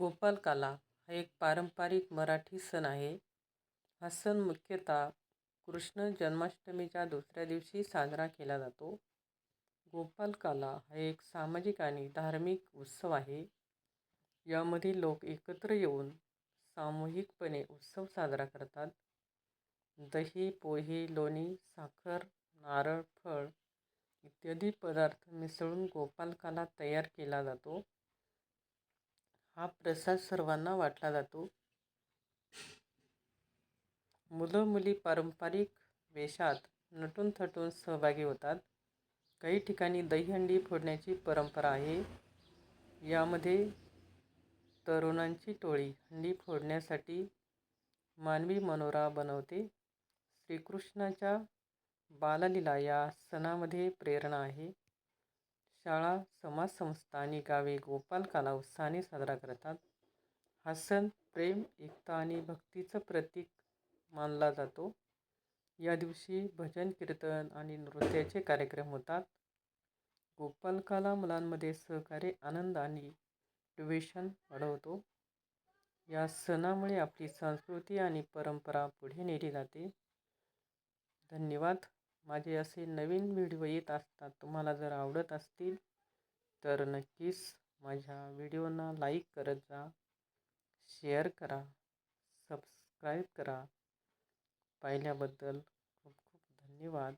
गोपालकाला हा एक पारंपरिक मराठी सण आहे. हा सण मुख्यतः कृष्ण जन्माष्टमीच्या दुसऱ्या दिवशी साजरा केला जातो. गोपालकाला हा एक सामाजिक आणि धार्मिक उत्सव आहे. यामध्ये लोक एकत्र येऊन सामूहिकपणे उत्सव साजरा करतात. दही पोहे लोणी साखर नारळ फळ इत्यादी पदार्थ मिसळून गोपालकाला तयार केला जातो. हा प्रसाद सर्वांना वाटला जातो. मुलं मुली पारंपरिक वेशात नटून थटून सहभागी होतात. काही ठिकाणी दहीहंडी फोडण्याची परंपरा आहे. यामध्ये तरुणांची टोळी हंडी फोडण्यासाठी मानवी मनोरा बनवते. श्रीकृष्णाच्या बाललीला या सणामध्ये प्रेरणा आहे. शाळा समाजसंस्था आणि गावे गोपालकाला उत्साहाने साजरा करतात. हा सण प्रेम एकता आणि भक्तीचं प्रतीक मानला जातो. या दिवशी भजन कीर्तन आणि नृत्याचे कार्यक्रम होतात. गोपालकाला मुलांमध्ये सहकार्य आनंद आणि मोटिवेशन वाढवतो. या सणामुळे आपली संस्कृती आणि परंपरा पुढे नेली जाते. धन्यवाद. माझे असे नवीन व्हिडिओ येत असतात तुम्हाला जर आवडत असतील तर नक्कीच माझ्या व्हिडिओना लाईक करत जा शेअर करा सबस्क्राईब करा. पाहिल्याबद्दल खूप खूप धन्यवाद.